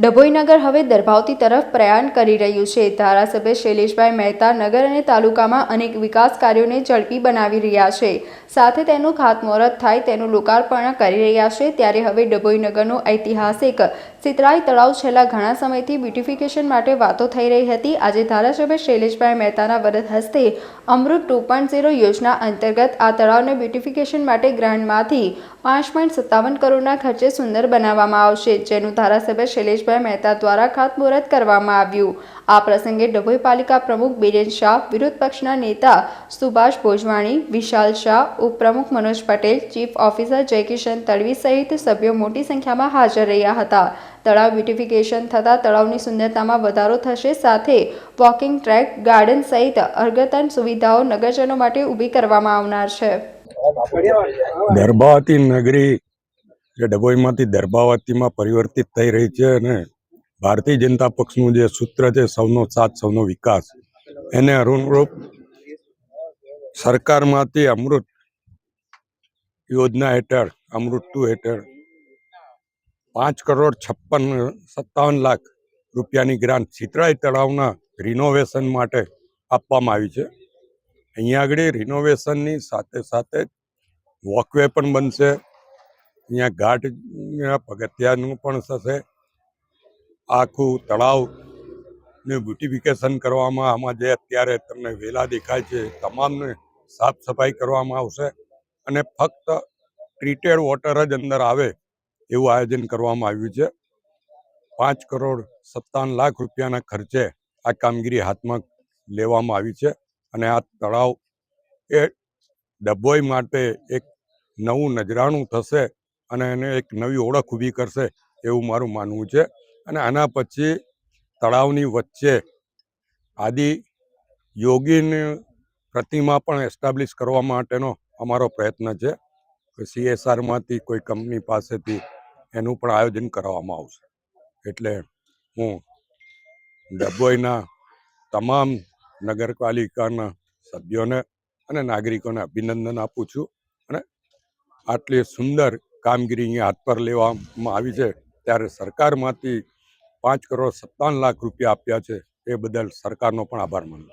ડભોઈનગર હવે દરભાવતી તરફ પ્રયાણ કરી રહ્યું છે. ધારાસભ્ય શૈલેષભાઈ મહેતા નગર અને તાલુકામાં અનેક વિકાસ કાર્યોને ઝડપી બનાવી રહ્યા છે. સાથે તેનું ખાતમુહૂર્ત થાય તેનું લોકાર્પણ કરી રહ્યા છે. ત્યારે હવે ડભોઈનગરનું ઐતિહાસિક સિતરાઈ તળાવ છેલ્લા ઘણા સમયથી બ્યુટિફિકેશન માટે વાતો થઈ રહી હતી. આજે ધારાસભ્ય શૈલેષભાઈ મહેતાના વરદ હસ્તે અમૃત ટુ પોઈન્ટ ઝીરો યોજના અંતર્ગત આ તળાવને બ્યુટિફિકેશન માટે ગ્રાન્ટમાંથી પાંચ પોઈન્ટ સત્તાવન કરોડના ખર્ચે સુંદર બનાવવામાં આવશે, જેનું ધારાસભ્ય શૈલેષભાઈ મહેતા દ્વારા ખાતમુહૂર્ત કરવામાં આવ્યું. આ પ્રસંગે ડભોઈ પાલિકા પ્રમુખ બિરેન શાહ, વિરોધ પક્ષના નેતા સુભાષ ભોજવાણી, વિશાલ શાહ, ઉપપ્રમુખ મનોજ પટેલ, ચીફ ઓફિસર જયકિશન તડવી સહિત સભ્યો મોટી સંખ્યામાં હાજર રહ્યા હતા. તળાવ બ્યુટિફિકેશન થતાં તળાવની સુંદરતામાં વધારો થશે. સાથે વોકિંગ ટ્રેક ગાર્ડન સહિત અર્ગતન સુવિધાઓ નગરજનો માટે ઊભી કરવામાં આવનાર છે. દરબાવતી નગરી જે ડભોઈમાંથી દરબાવતીમાં પરિવર્તિત થઈ રહી છે અને ભારતીય જનતા પક્ષનું જે સૂત્ર છે, સૌનો સાથ, સૌનો વિકાસ, એને અનુરૂપ સરકારમાંથી અમૃત યોજના હેઠળ, અમૃત ટુ હેઠળ પાંચ કરોડ છપ્પન સત્તાવન લાખ રૂપિયાની ગ્રાન્ટ ચિત્રાઈ તળાવના રિનોવેશન માટે આપવામાં આવી છે. અહીંયા આગળ રિનોવેશનની સાથે સાથે વોકવે પણ બનશે. અહીંયા ઘાટ પગથિયાનું પણ થશે. આખું તળાવને બ્યુટિફિકેશન કરવામાં, આમાં જે અત્યારે તમને વેલા દેખાય છે તમામને સાફ સફાઈ કરવામાં આવશે અને ફક્ત ટ્રીટેડ વોટર જ અંદર આવે એવું આયોજન કરવામાં આવ્યું છે. પાંચ કરોડ સત્તાવન લાખ રૂપિયાના ખર્ચે આ કામગીરી હાથમાં લેવામાં આવી છે અને આ તળાવ એ ડભોઈ માટે એક નવું નજરાણું થશે અને એને એક નવી ઓળખ ઊભી કરશે એવું મારું માનવું છે. અને આના પછી તળાવની વચ્ચે આદિ યોગીની પ્રતિમા પણ એસ્ટાબ્લિશ કરવા માટેનો અમારો પ્રયત્ન છે. સીએસઆરમાંથી કોઈ કંપની પાસેથી એનું પણ આયોજન કરવામાં આવશે. એટલે હું ડભોઈના તમામ નગરપાલિકાના સભ્યોને અને નાગરિકોને અભિનંદન આપું છું અને આટલી સુંદર કામગીરી અહીંયા હાથ પર લેવામાં આવી છે. ત્યારે સરકારમાંથી પાંચ કરોડ સત્તાવન લાખ રૂપિયા આપ્યા છે. એ બદલ સરકારનો પણ આભાર માનું છું.